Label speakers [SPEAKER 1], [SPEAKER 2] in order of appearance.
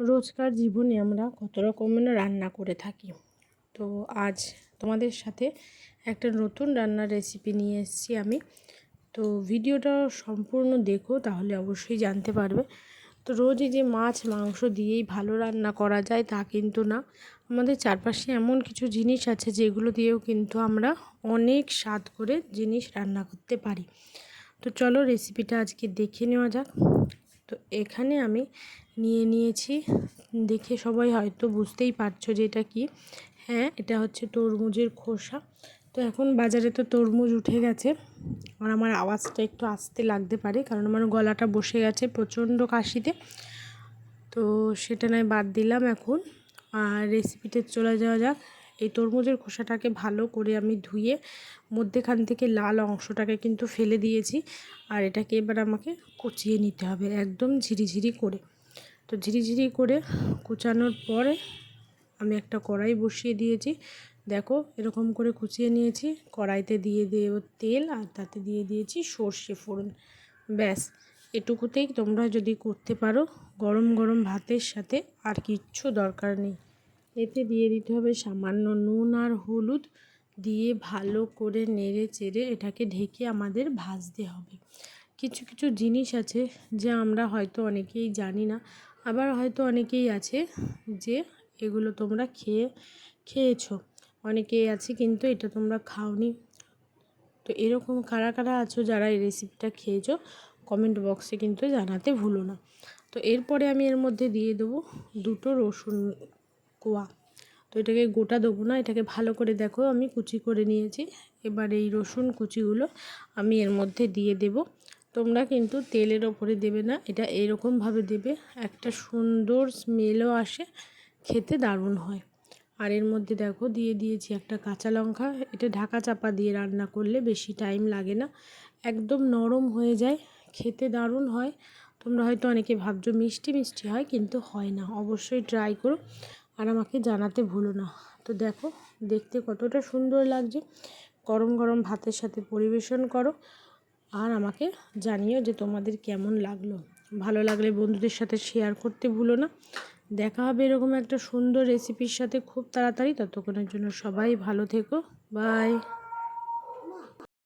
[SPEAKER 1] রোজকার জীবনে আমরা কত রকমের রান্না করে থাকি। তো আজ তোমাদের সাথে একটা নতুন রান্নার রেসিপি নিয়ে এসেছি আমি। তো ভিডিওটা সম্পূর্ণ দেখো, তাহলে অবশ্যই জানতে পারবে। তো রোজই যে মাছ, মাংস দিয়েই ভালো রান্না করা যায়, তা কিন্তু না। আমাদের চারপাশে এমন কিছু জিনিস আছে, যেগুলো দিয়েও কিন্তু আমরা অনেক স্বাদ করে জিনিস রান্না করতে পারি। তো চলো রেসিপিটা আজকে দেখে নেওয়া যাক। তো এখানে আমি নিয়ে নিয়েছি। দেখে সবাই হয়তো বুঝতেই পারছ যে এটা কি। হ্যাঁ এটা হচ্ছে তরমুজের খোসা। তো এখন বাজারে তো তরমুজ উঠে গেছে। আর আমার আওয়াজটা একটু আসতে লাগতে পারে, কারণ আমার গলাটা বসে গেছে প্রচণ্ড কাশিতে। তো সেটা নয়, বাদ দিলাম এখন। আর রেসিপিতে চলে যাওয়া যাক। এই তরমুজের খোসাটাকে ভালো করে আমি ধুয়ে মধ্যেখান থেকে লাল অংশটাকে কিন্তু ফেলে দিয়েছি। আর এটাকে এবার আমাকে কুচিয়ে নিতে হবে একদম ঝিরিঝিরি করে। তো ঝিরিঝিরি করে কুচানোর পরে আমি একটা কড়াই বসিয়ে দিয়েছি। দেখো এরকম করে কুচিয়ে নিয়েছি। কড়াইতে দিয়ে দেব তেল আর তাতে দিয়ে দিয়েছি সর্ষে ফোড়ন। ব্যাস, এটুকুতেই তোমরা যদি করতে পারো গরম গরম ভাতের সাথে আর কিচ্ছু দরকার নেই। এতে দিয়ে দিতে হবে সামান্য নুন আর হলুদ দিয়ে ভালো করে নেড়ে চেড়ে এটাকে ঢেকে আমাদের ভাজতে হবে। কিছু কিছু জিনিস আছে যা আমরা হয়তো অনেকেই জানি না, আবার হয়তো অনেকেই আছে যে এগুলো তোমরা খেয়ে, খেয়েছো। অনেকেই আছে কিন্তু এটা তোমরা খাওনি। তো এরকম কারা কারা আছো যারা এই রেসিপিটা খেয়েছো কমেন্ট বক্সে কিন্তু জানাতে ভুলো না। তো এরপরে আমি এর মধ্যে দিয়ে দেবো দুটো রসুন কোয়া। তো এটাকে গোটা দেবো না, এটাকে ভালো করে দেখো, আমি কুচি করে নিয়েছি। এবার এই রসুন কুচিগুলো আমি এর মধ্যে দিয়ে দেব। তোমরা কিন্তু তেলের ওপরে দেবে না, এটা এরকমভাবে দেবে, একটা সুন্দর স্মেলও আসে, খেতে দারুণ হয়। আর এর মধ্যে দেখো, দিয়ে দিয়েছি একটা কাঁচা লঙ্কা, এটা ঢাকা চাপা দিয়ে রান্না করলে বেশি টাইম লাগে না, একদম নরম হয়ে যায়, খেতে দারুণ হয়। তোমরা হয়তো অনেকে ভাবছ মিষ্টি মিষ্টি হয়, কিন্তু হয় না, অবশ্যই ট্রাই করো। আর আমাকে জানাতে ভুলো না। তো দেখো, দেখতে কতটা সুন্দর লাগছে। গরম গরম ভাতের সাথে পরিবেশন করো। আর আমাকে জানিও যে তোমাদের কেমন লাগল। ভালো লাগলে বন্ধুদের সাথে শেয়ার করতে ভুলো না। দেখা হবে এরকম একটা সুন্দর রেসিপির সাথে খুব তাড়াতাড়ি। ততক্ষণের জন্য সবাই ভালো থেকো। বাই